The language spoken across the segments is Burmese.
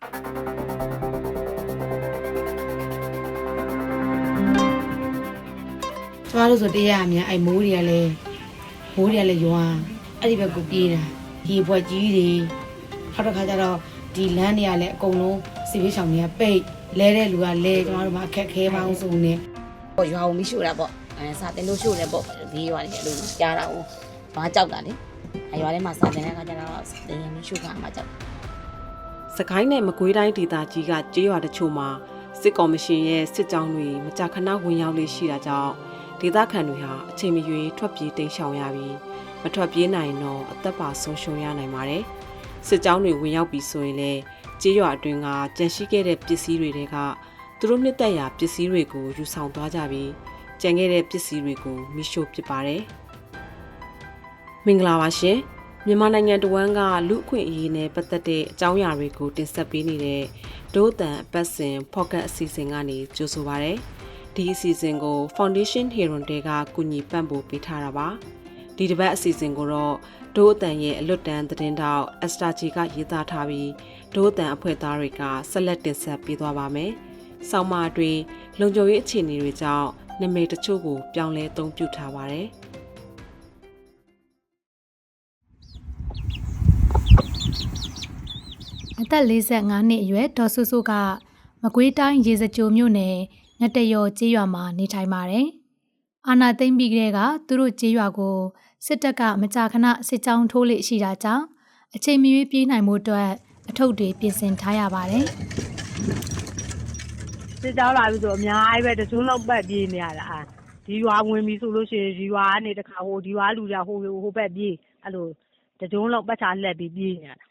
ကျမတို့ဆိုတရားအများအဲ့မိုးတွေကလည်းမိုးတွေကလည်းရွာအဲ့ဒီဘက်ကိုပြေးတာဒီဘွက်ကြီးတွေနောက်တစ်ခါကျတော့ဒီလမ်းတွေကလည်းအကုန်လုံးစီပေးဆောင်တွေကပိတ်လဲတဲ့လူကလဲကျမတို့မှအခက်ခဲပေါင်းစုံနေပေါ့ရွာကိုမရှို့တာပေါ့အဲစာတင်လို့ရှို့တယ်ပေါ့ဒီရွာနေအဲ့လိုကြားတာကိုဘာကြောက်တာလဲအဲရွာထဲမှာစာတင်တဲ့အခါကျတော့တင်ရင်မရှို့ခါမှကြောက် စကိုင်းနဲ့မကွေးတိုင်းဒေသကြီးကကြေးရွာတချို့မှာစစ်ကော်မရှင်ရဲ့စစ်ကြောင်းတွေမကြာခဏဝင်ရောက်လေးရှိတာကြောင့်ဒေသခံတွေဟာအချိန်မရွေးထွက်ပြေးတိမ်းရှောင်ရပြီးမထွက်ပြေးနိုင်တော့အသက်ပါဆုံးရှုံးရနိုင်ပါတယ်။စစ်ကြောင်းတွေဝင်ရောက်ပြီးဆိုရင်လည်းကြေးရွာအတွင်းကကြန့်ရှိခဲ့တဲ့ပစ္စည်းတွေတွေကသူတို့နှစ်သက်ရာပစ္စည်းတွေကိုယူဆောင်သွားကြပြီးကြံခဲ့တဲ့ပစ္စည်းတွေကိုမိရှို့ပစ်ပါတယ်။မင်္ဂလာပါရှင်။ မြန်မာနိုင်ငံတဝန်းကလူအခွင့်အရေးနဲ့ပတ်သက်တဲ့အကြောင်းအရာတွေကိုတင်ဆက်ပေးနေတဲ့ဒိုးတန်အပတ်စဉ် Pocket အစီအစဉ်ကနေကြိုဆိုပါရစေ။ဒီအစီအစဉ်ကို Foundation Hero တဲကကူညီပံ့ပိုးပေးထားတာပါ။ဒီတစ်ပတ်အစီအစဉ်ကိုတော့ဒိုးအတန်ရဲ့အလွတ်တန်းသတင်းတောက် Esther G ကရေးသားထားပြီးဒိုးအတန်အဖွဲ့သားတွေကဆက်လက်တင်ဆက်ပေးသွားပါမယ်။ဆောင်းပါအတွင်းလုံခြုံရေးအခြေအနေတွေကြောင့်နာမည်တချို့ကိုပြောင်းလဲအသုံးပြုထားပါတယ်။ အသက်45နှစ်အရွယ်ဒေါ်ဆူဆူကမကွေးတိုင်းရေစကြိုမြို့နယ်ငတရော်ကျေးရွာမှာနေထိုင်ပါတယ်။အာနာသိမ့်ပြီးကလေးကသူတို့ကျေးရွာကိုစစ်တပ်ကမကြာခဏစစ်ကြောင်းထိုးလေရှိတာကြောင့်အချိန်မီပြေးနိုင်မှုအတွက်အထုပ်တွေပြင်ဆင်ထားရပါတယ်စစ်ကြောင်းလာပြီဆိုအများကြီးပဲတစုံလုံးပတ်ပြေးနေရတာအာဒီရွာဝင်ပြီဆိုလို့ရှိရင်ဒီရွာကနေတခါဟိုဒီရွာလူတွေဟိုဟိုဘက်ပြေးအဲ့လိုတစုံလုံးပတ်ချာလှက်ပြီးပြေးနေရတာ။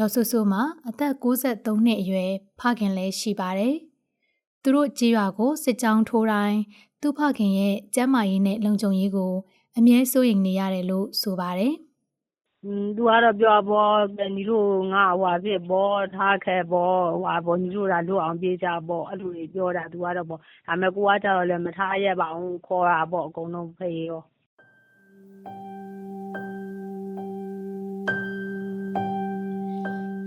ဒေါ်ဆူဆူမှာအသက်63နှစ်အရွယ်ဖခင်လည်းရှိပါတယ်။သူတို့ကျေးရွာကိုစစ်ကြောင်းထိုးတိုင်းသူ့ဖခင်ရဲ့ကျန်းမာရေးနဲ့လုံခြုံရေးကို အမြဲစိုးရိမ်နေရတယ်လို့ဆိုပါတယ်။อืมသူကတော့ပြောပေါ်ညီတို့ငါဟွာဖြစ်ပေါ်ထားခဲ့ပေါ်ဟွာပေါ်ညီတို့ဒါလွတ်အောင်ပြေးကြပေါ်အဲ့လိုတွေပြောတာသူကတော့ပေါ်ဒါပေမဲ့ကိုကကြတော့လည်းမထားရက်ပါအောင်ခေါ်တာပေါ့အကုန်လုံးဖေးရော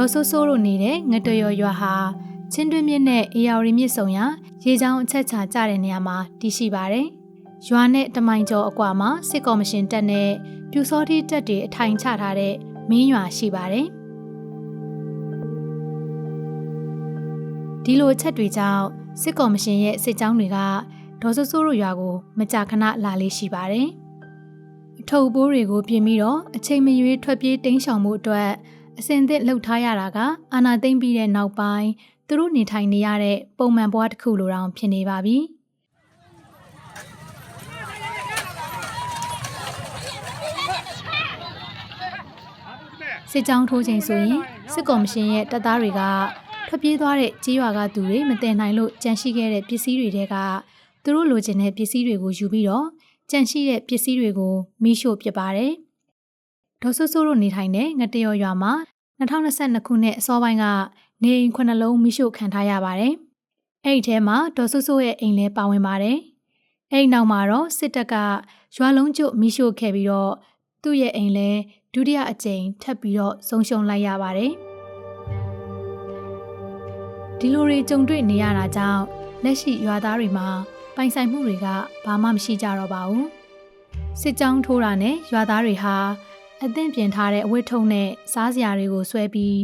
ဒေါ်ဆိုးဆိုးတို့နေတဲ့ငတရော်ရွာဟာချင်းတွင်းမြစ်နဲ့အေယာဝတီမြစ်ဆုံရာရေချောင်းအချက်ချာကျတဲ့နေရာမှာတည်ရှိပါတယ်။ရွာနဲ့တမိုင်ကျော်အကွာမှာစစ်ကော်မရှင်တပ်နဲ့ပြူစောတိတပ်တွေအထိုင်ချထားတဲ့မင်းရွာရှိပါတယ်။ဒီလိုအချက်တွေကြောင့်စစ်ကော်မရှင်ရဲ့စစ်ကြောင်းတွေကဒေါ်ဆိုးဆိုးတို့ရွာကိုမကြာခဏလာလေးရှိပါတယ်။အထုပ်ပိုးတွေကိုပြင်ပြီးတော့အချိန်မရွေးထွက်ပြေးတိမ်းရှောင်မှုအတွက် အစင်သစ်လှုပ်ထားရတာကအာနာသိမ့်ပြီးတဲ့နောက်ပိုင်းသူတို့နေထိုင်နေရတဲ့ပုံမှန်ဘဝတစ်ခုလိုတောင်ဖြစ်နေပါပြီစစ်ကြောင်းထိုးချိန်ဆိုရင်စစ်ကော်မရှင်ရဲ့တပ်သားတွေကထွက်ပြေးသွားတဲ့ကြေးရွာကသူတွေမတင်နိုင်လို့ကြန့်ရှိခဲ့တဲ့ပစ္စည်းတွေတဲကသူတို့လိုချင်တဲ့ပစ္စည်းတွေကိုယူပြီးတော့ကြန့်ရှိတဲ့ပစ္စည်းတွေကိုမိရှို့ပစ်ပါတယ် ဒေါ်ဆူဆူတို့နေထိုင်တဲ့ငတရော်ရွာမှာ2022ခုနှစ်အစောပိုင်းကနေအိမ်ခုနှလုံးမိရှို့ခံထားရပါတယ်။အဲ့ဒီထဲမှာဒေါ်ဆူဆူရဲ့အိမ်လည်းပါဝင်ပါတယ်။အဲ့ဒီနောက်မှာတော့စစ်တပ်ကရွာလုံးကျွတ်မိရှို့ခဲ့ပြီးတော့သူ့ရဲ့အိမ်လည်းဒုတိယအကြိမ်ထပ်ပြီးတော့ဆုံးရှုံးလိုက်ရပါတယ်။ဒီလိုတွေကြုံတွေ့နေရတာကြောင့်လက်ရှိရွာသားတွေမှာပိုင်ဆိုင်မှုတွေကဘာမှမရှိကြတော့ပါဘူး။စစ်ကြောင်းထိုးတာနဲ့ရွာသားတွေဟာ အသင့်ပြင်ထားတဲ့အဝတ်ထုံနဲ့စားစရာတွေကိုဆွဲပြီး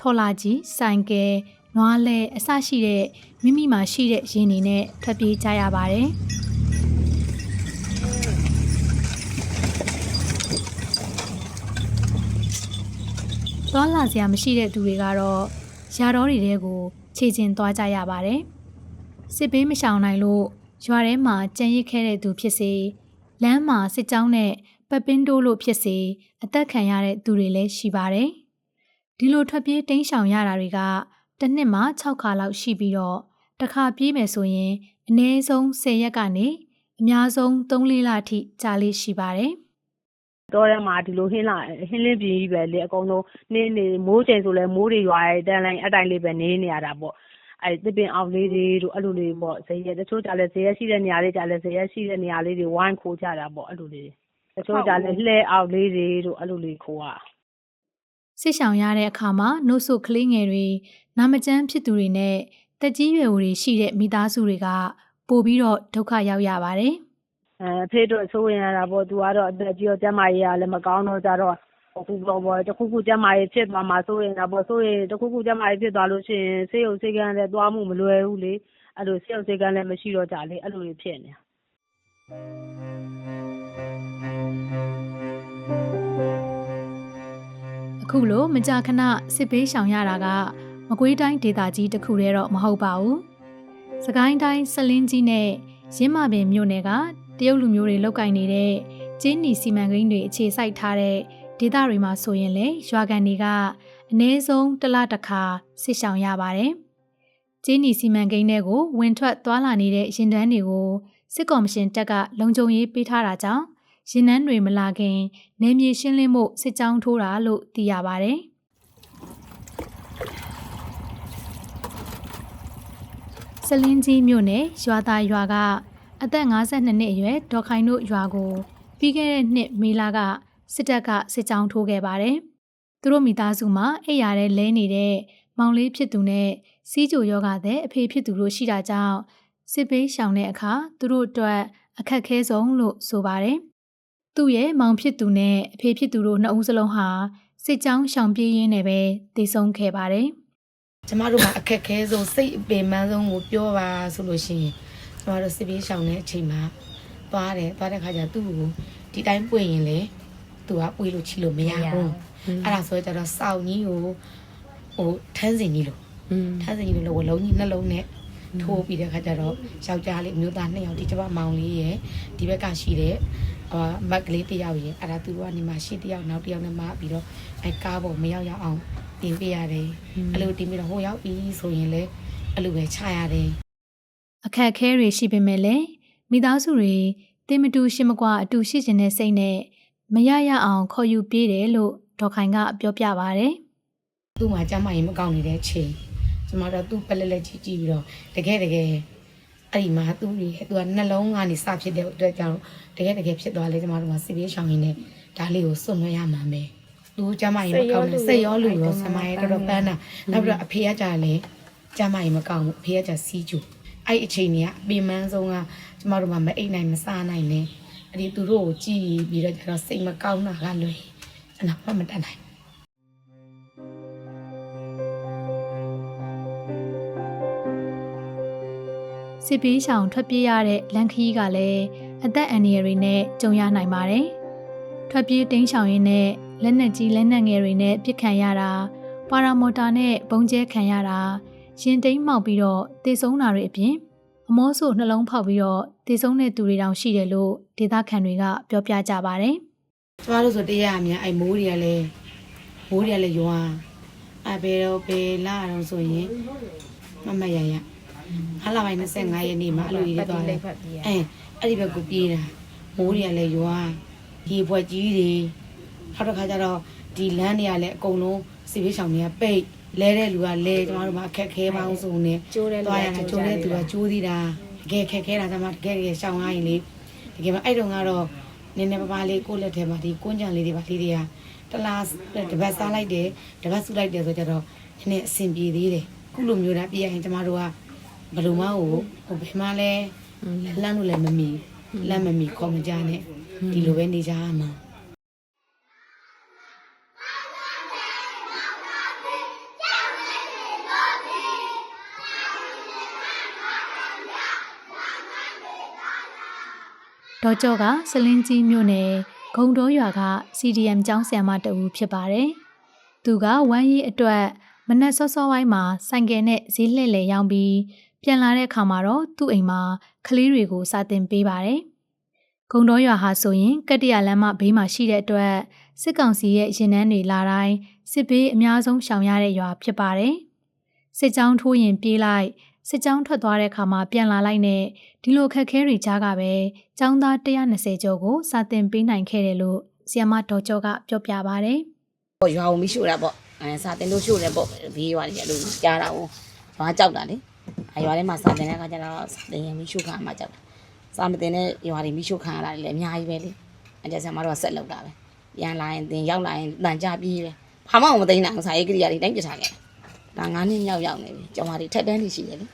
ထော်လာကြီးဆိုင်ကယ်နွားလဲအစရှိတဲ့မိမိမှာရှိတဲ့ရင်တွေနဲ့ထွက်ပြေးကြရပါတယ်။သွားလာစရာမရှိတဲ့သူတွေကတော့ယာတော်တွေတဲကိုခြေကျင်သွားကြရပါတယ်။စစ်ဘေးမရှောင်နိုင်လို့ရွာထဲမှာကြံရစ်ခဲ့တဲ့သူဖြစ်စေလမ်းမှာစစ်ကြောင်းနဲ့ ပပင်းတိုးလို့ဖြစ်စေအသက်ခံရတဲ့သူတွေလည်းရှိပါတယ်။ဒီလိုထွက်ပြေးတိမ်းရှောင်ရတာတွေကတစ်နှစ်မှ6ခါလောက်ရှိပြီးတော့တစ်ခါပြေးမယ်ဆိုရင်အနည်းဆုံး10ရက်ကနေအများဆုံး3-4လအထိကြာလေးရှိပါတယ်တော့ထဲမှာဒီလိုဟင်းလာဟင်းလင်းပြင်းကြီးပဲလေအကုန်လုံးနေနေမိုးချိန်ဆိုလဲမိုးတွေရွာရဲတန်းလိုက်အတိုင်းလေးပဲနေနေရတာပေါ့အဲ့သစ်ပင်အောင်လေးတွေတို့အဲ့လိုလေးပေါ့ဇေယျတချို့ကြလဲဇေယျရှိတဲ့နေရာလေးကြလဲဇေယျရှိတဲ့နေရာလေးတွေဝိုင်းခိုးကြတာပေါ့အဲ့လိုလေး တချို့ကြလဲလှဲအောင်လေးတွေတို့အဲ့လိုလေးခိုးရ။စစ်ဆောင်ရတဲ့အခါမှာနှုတ်ဆုကလေးငယ်တွေနာမကျန်းဖြစ်သူတွေနဲ့တက်ကြီးရွယ်အိုတွေရှိတဲ့မိသားစုတွေကပို့ပြီးတော့ဒုက္ခရောက်ရပါတယ်။အဲအဖေတို့ဆိုရင်ရတာပေါ့သူကတော့အသက်ကြီးတော့ကျန်းမာရေးကလည်းမကောင်းတော့ကြတော့အခုပေါ့ပေါ့တစ်ခုခုကျန်းမာရေးဖြစ်သွားမှာဆိုရင်တော့ပေါ့ဆိုရင်တစ်ခုခုကျန်းမာရေးဖြစ်သွားလို့ရှိရင်ဆေးရုံဆေးကန်းလည်းသွားမှုမလွယ်ဘူးလေအဲ့လိုဆေးရုံဆေးကန်းလည်းမရှိတော့ကြလေအဲ့လိုတွေဖြစ်နေတာ ခုလိုမကြာခဏစစ်ပေးရှောင်ရတာကမကွေးတိုင်းဒေသကြီးတစ်ခုတည်းတော့မဟုတ်ပါဘူး။စကိုင်းတိုင်းစလင်းကြီးနဲ့ရင်းမာပင်မြို့နယ်ကတရုတ်လူမျိုးတွေလောက်ကင်နေတဲ့ကျင်းနီစီမံကိန်းတွေအခြေစိုက်ထားတဲ့ဒေသတွေမှာဆိုရင်လေရွာကန်တွေကအနည်းဆုံးတစ်လတစ်ခါစစ်ရှောင်ရပါတယ်။ကျင်းနီစီမံကိန်းတွေကိုဝင်ထွက်သွားလာနေတဲ့ရင်တန်းတွေကိုစစ်ကော်မရှင်တပ်ကလုံခြုံရေးပေးထားတာကြောင့် ရင်နှန်းတွေမလာခင်နေမြေရှင်းလင်းမှုစစ်ကြောင်းထိုးတာလို့သိရပါတယ်။စလင်းကြီးမြို့နယ်ရွာသားရွာကအသက်52နှစ်အရွယ်ဒေါ်ခိုင်တို့ရွာကိုပြီးခဲ့တဲ့နှစ်မေလကစစ်တပ်ကစစ်ကြောင်းထိုးခဲ့ပါတယ်။သူတို့မိသားစုမှာအိပ်ရာထဲလဲနေတဲ့မောင်လေးဖြစ်သူနဲ့စီးကြိုယောဂတဲ့အဖေဖြစ်သူတို့ရှိတာကြောင့်စစ်ပေးရှောင်တဲ့အခါသူတို့အတွက်အခက်ခဲဆုံးလို့ဆိုပါတယ်။ သူ့ရဲ့မောင်ဖြစ်သူနဲ့အဖေဖြစ်သူတို့နှစ်ဦးစလုံးဟာစစ်ကြောင်းရှောင်ပြေးရင်းနဲ့ပဲတည်ဆုံခဲ့ပါတယ်ကျမတို့မှာအခက်ခဲဆုံးစိတ်အပင်ပန်းဆုံးကိုပြောပါဆိုလို့ရှိရင်ကျမတို့စစ်ပြေးရှောင်တဲ့အချိန်မှာသွားတယ်သွားတဲ့ခါကျသူ့ကိုဒီတိုင်းပွင့်ရင်လေသူကပွေလို့ချီလို့မရဘူးအဲ့ဒါဆိုကြတော့စောက်ကြီးကိုဟိုထန်းစင်ကြီးလို့ထန်းစင်ကြီးလို့ဝလုံးကြီးနှလုံးနဲ့ ထိုးပြီးတဲ့ခါကျတော့ယောက်ျားလေးအမျိုးသားနှစ်ယောက်ဒီကျမမောင်လေးရယ်ဒီဘက်ကရှိတဲ့အာမက်ကလေးတစ်ယောက်ရယ်အဲ့ဒါသူတို့ကနေမှရှေ့တစ်ယောက်နောက်တစ်ယောက်နဲ့မှပြီးတော့အဲကားပေါ်မရောက်ရအောင်တင်ပေးရတယ်အဲ့လိုတင်ပြီးတော့ဟိုရောက်ပြီဆိုရင်လေအဲ့လိုပဲချရတယ်။အခက်အခဲတွေရှိပေမဲ့လည်းမိသားစုတွေတင်မတူရှိမကွာအတူရှိခြင်းတဲ့စိတ်နဲ့မရရအောင်ခေါ်ယူပြေးတယ်လို့ဒေါ်ခိုင်ကပြောပြပါဗျ။သူ့မှာကျမ်းမာရင်မကောင်းနေတဲ့အချိန် ကျမတို့သူ့ပလက်လက်ကြည့်ကြည့်ပြီးတော့တကယ်တကယ်အဲ့ဒီမှာသူ့ရဲ့သူကနှလုံးကနေစဖြစ်တဲ့အတွက်ကြောင့်တကယ်တကယ်ဖြစ်သွားလေကျမတို့ကစီပြေးရှောင်ရင်းနဲ့ဒါလေးကိုစွန့်လွှတ်ရမှာမယ်သူကျမ်းမာရင်မကောင်းဘူးစိတ်ရောလူရောဆမရဲ့တော်တော်ပန်းတာနောက်ပြီးတော့အဖေကကြာလေကျမ်းမာရင်မကောင်းဘူးအဖေကကြာစီးကျူအဲ့ဒီအချိန်ကြီးကအပင်ပန်းဆုံးကကျမတို့မှမအိတ်နိုင်မစားနိုင်နဲ့အဲ့ဒီသူတို့ကိုကြည့်ပြီးတော့ကျတော့စိတ်မကောင်းတာကလွယ်ကျွန်တော်မှမတတ်နိုင် စစ်ပေးရှောင်ထွက်ပြေးရတဲ့လန်ခီးကလည်းအသက်အန္တရာယ်တွေနဲ့ကြုံရနိုင်ပါတယ်။ထွက်ပြေးတင်းရှောင်ရင်းနဲ့လက်နက်ကြီးလက်နက်ငယ်တွေနဲ့ပစ်ခံရတာပါရာမော်တာနဲ့ဘုံကျဲခံရတာရင်တိမ်းမှောက်ပြီးတော့တေဆုံးတာတွေအပြင်အမောဆိုနှလုံးဖောက်ပြီးတော့တေဆုံးတဲ့သူတွေတောင်ရှိတယ်လို့ဒေသခံတွေကပြောပြကြပါတယ်ကျမတို့ဆိုတရားအများအဲ့မိုးတွေကလည်းမိုးတွေကလည်းရွာအဘယ်တော့ဘယ်လာတော့ဆိုရင်မမရရ အလာပိုင်း25ရက်နေ့မှာအဲ့လိုကြီးသွားတယ်အဲအဲ့ဒီဘက်ကိုပြေးတာမိုးတွေကလည်းရွာဒီဘွက်ကြီးတွေနောက်တစ်ခါကျတော့ဒီလမ်းတွေကလည်းအကုန်လုံးစီပေးဆောင်တွေကပိတ်လဲတဲ့လူကလဲကျမတို့မှာအခက်ခဲပေါင်းစုံနဲ့ကျိုးတဲ့လူကသွားရတာကျိုးကျိုးကြတဲ့တယ်သူကကျိုးသေးတာတကယ်ခက်ခဲတာကျမတကယ်တကယ်ရှောင်ရရင်လေတကယ်မအဲ့တုန်းကတော့နည်းနည်းပါးပါးလေးကိုယ့်လက်ထဲမှာဒီကွန်းကြံလေးတွေပါလေးတွေကတလားတပတ်စားလိုက်တယ်တပတ်စုလိုက်တယ်ဆိုကြတော့နည်းနည်းအဆင်ပြေသေးတယ်ခုလိုမျိုးတာပြရရင်ကျမတို့က ဘယ်လိုမှဟိုဟိုဘယ်မှလဲလမ်းလို့လည်းမမီလမ်းမမီခေါ်မကြနဲ့ဒီလိုပဲနေကြရမှာဒေါ်ကျော်ကစလင်းကြီးမြို့နယ်ဂုံတော်ရွာက CDM ကျောင်းဆရာမတဦးဖြစ်ပါတယ်။သူကဝမ်းရေးအတွက်မနက်စောစောပိုင်းမှာဆိုင်ကယ်နဲ့ဈေးလှည့်လည်ရောက်ပြီး ပြန်လာတဲ့အခါမှာတော့သူ့အိမ်မှာကလေးတွေကိုစာသင်ပေးပါတယ်။ဂုံတော်ရွာဟာဆိုရင်ကတ္တရလမ်းမဘေးမှာရှိတဲ့အတွက်စစ်ကောင်စီရဲ့ရင်နှန်းတွေလာတိုင်းစစ်ဘေးအများဆုံးရှောင်ရတဲ့ရွာဖြစ်ပါတယ်။စစ်ကြောင်းထိုးရင်ပြေးလိုက်စစ်ကြောင်းထွက်သွားတဲ့အခါမှာပြန်လာလိုက်နဲ့ဒီလိုခက်ခဲတွေကြားကပဲចောင်းသား120ကျော်ကိုစာတင်ပေးနိုင်ခဲ့တယ်လို့ဆီယမဒေါ်ကျော်ကပြောပြပါဗျ။ပေါ့ရွာကိုမရှို့တာပေါ့အဲစာတင်လို့ရှို့တယ်ပေါ့ဘေးရွာတွေအဲ့လိုကြားတာကိုဘာကြောက်တာလေ အဲရွာထဲမှာစာတင်တဲ့အခါကျတော့စာတင်ရင်မရှို့ခံမှကြောက်တာစာမတင်တဲ့ရွာတွေမရှို့ခံရတာတွေလည်းအများကြီးပဲလေအဲကြဆရာမတို့ကဆက်လောက်တာပဲပြန်လာရင်တင်ရောက်လာရင်တန်ကြပြီးပဲဘဟာမအောင်မသိနိုင်အောင်စာရေးကိရိယာတွေတိုင်းပြထားခဲ့ဒါ9နှစ်မြောက်ရောက်နေပြီကျောင်းသားတွေထက်တန်းနေရှိတယ်လေ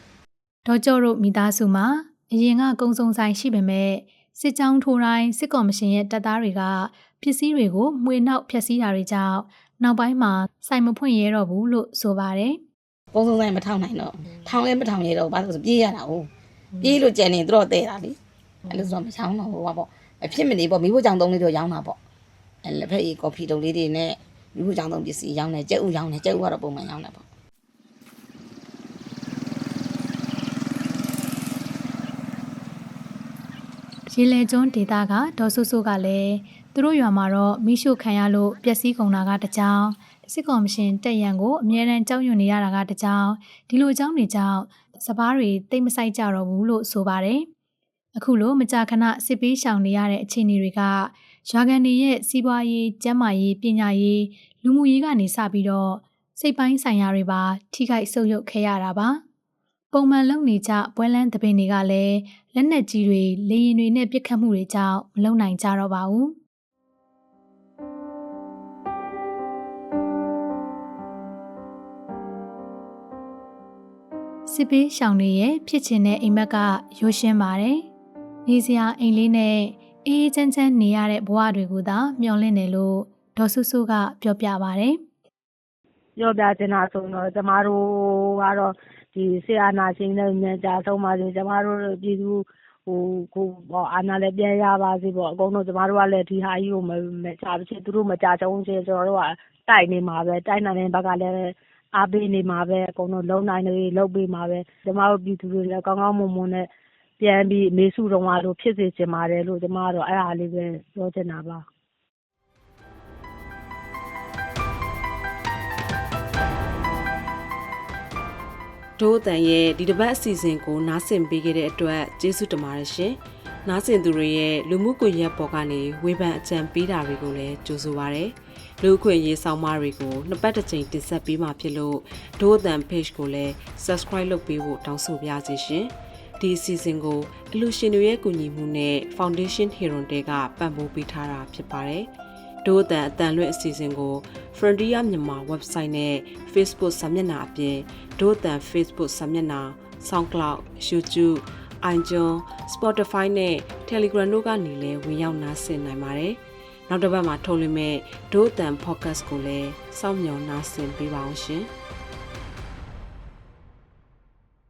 ဒေါ်ကျော်တို့မိသားစုမှာအရင်ကကုံစုံဆိုင်ရှိပေမဲ့စစ်ကြောင်းထိုးတိုင်းစစ်ကော်မရှင်ရဲ့တပ်သားတွေကပစ္စည်းတွေကိုမှွေနှောက်ဖျက်ဆီးတာတွေကြောင့်နောက်ပိုင်းမှာစိုက်မဖွင့်ရဲတော့ဘူးလို့ဆိုပါတယ် ပုံစုံဆိုင်မထောင်နိုင်တော့ထောင်လည်းမထောင်ရတော့ဘာလို့လဲဆိုပြေးရတာ哦ပြေးလို့ကြံနေသူတို့တဲ့တာလေအဲ့လိုဆိုတော့မချောင်းတော့ဟိုပါပေါ့အဖြစ်မနေပေါ့မိဖို့ကြောင့်သုံးလေးတော့ရောင်းတာပေါ့အဲ့လက်ဖက်ရည်ကော်ဖီတုပ်လေးတွေနဲ့မိဖို့ကြောင့်သုံးပစ္စည်းရောင်းတယ်ကြက်ဥရောင်းတယ်ကြက်ဥကတော့ပုံမှန်ရောင်းတယ်ပေါ့ရေလေကျွန်းဒေတာကဒေါ်ဆုဆုကလည်းသူတို့ရွာမှာတော့မိရှုခံရလို့ပျက်စီးကုန်တာကတကြောင် စစ်ကော်မရှင်တက်ရန်ကိုအမြဲတမ်းကြောက်ရွံ့နေရတာကတကြောင်ဒီလိုအကြောင်းတွေကြောင့်စပားတွေတိတ်မဆိုင်ကြတော့ဘူးလို့ဆိုပါတယ်အခုလိုမကြာခဏစစ်ပေးရှောင်နေရတဲ့အခြေအနေတွေကရွာကန်တွေရဲ့စီးပွားရေးကျန်းမာရေးပညာရေးလူမှုရေးကနေစပြီးတော့စိတ်ပိုင်းဆိုင်ရာတွေပါ ထိခိုက်ဆုပ်ယုပ်ခဲ့ရတာပါပုံမှန်လုပ်နေကြပွဲလန်းတပင်တွေကလည်းလက်နက်ကြီးတွေလေရင်တွေနဲ့ပစ်ခတ်မှုတွေကြောင့်မလုံနိုင်ကြတော့ပါဘူး စစ်ပေးရှောင်တွေရဲ့ဖြစ်ချင်တဲ့အိမ်မက်ကရိုးရှင်းပါတယ်။နေစရာအိမ်လေးနဲ့အေးအေးချမ်းချမ်းနေရတဲ့ဘဝတွေကိုသာမျှော်လင့်တယ်လို့ဒေါ်ဆုဆုကပြောပြပါတယ်။ပြောပြချင်တာဆိုရင်တော့ကျမတို့ကတော့ဒီဆေးအာနာရှင်နဲ့မြန်ကြာဆုံးပါစေကျမတို့ပြည်သူဟိုကိုပေါ့အာနာလည်းပြန်ရပါစေပေါ့အကုန်လုံးကျမတို့ကလည်းဒီဟာကြီးကိုမမချပါချင်သူတို့မကြကြုံချင်ကျွန်တော်တို့ကတိုက်နေမှာပဲတိုက်နိုင်တဲ့ဘက်ကလည်း အားပေးနေမှာပဲ အကုန်လုံး လုံနိုင်တွေလုံပေးမှာပဲ ကျမတို့ ပြည်သူတွေလည်း ကောင်းကောင်းမွန်မွန်နဲ့ ပြန်ပြီး မေစုတော်မှာလို့ဖြစ်စေချင်ပါတယ်လို့ ကျမကတော့ အဲ့ဒါလေးပဲ ပြောချင်တာပါဒိုးအတန်ရဲ့ ဒီတစ်ပတ်အစီအစဉ်ကို နားဆင်ပေးခဲ့တဲ့အတွက် ကျေးဇူးတင်ပါတယ်ရှင်။နားဆင်သူတွေရဲ့ လူမှုကွန်ရက်ပေါ်ကနေ ဝေဖန်အကြံပေးတာတွေကိုလည်း ကြိုဆိုပါရစေ။ လူ့အခွင့်အရေးဆောင်မတွေကိုနှစ်ပတ်တစ်ကြိမ်တင်ဆက်ပေးမှာဖြစ်လို့ဒိုးအတန် page ကိုလည်း subscribe လုပ်ပေးဖို့တောင်းဆိုပါရစေရှင်။ဒီအစီအစဉ်ကိုအလူရှင်တွေရဲ့ကူညီမှုနဲ့ Foundation Hero တဲကပံ့ပိုးပေးထားတာဖြစ်ပါတယ်။ဒို့အတန်အတန်လွင့်အစီအစဉ်ကို Frontier မြန်မာ website နဲ့ Facebook စာမျက်နှာအပြင်ဒို့အတန် Facebook စာမျက်နှာ SoundCloud YouTube iTunes Spotify နဲ့ Telegram တို့ကနေလည်းဝင်ရောက်နားဆင်နိုင်ပါတယ်။ နောက်တစ်ပတ်မှာထုတ်လွှင့်မဲ့ဒို့အတန် podcast ကိုလည်းစောင့်မျှော်နားဆင်ပေးပါအောင်ရှင်။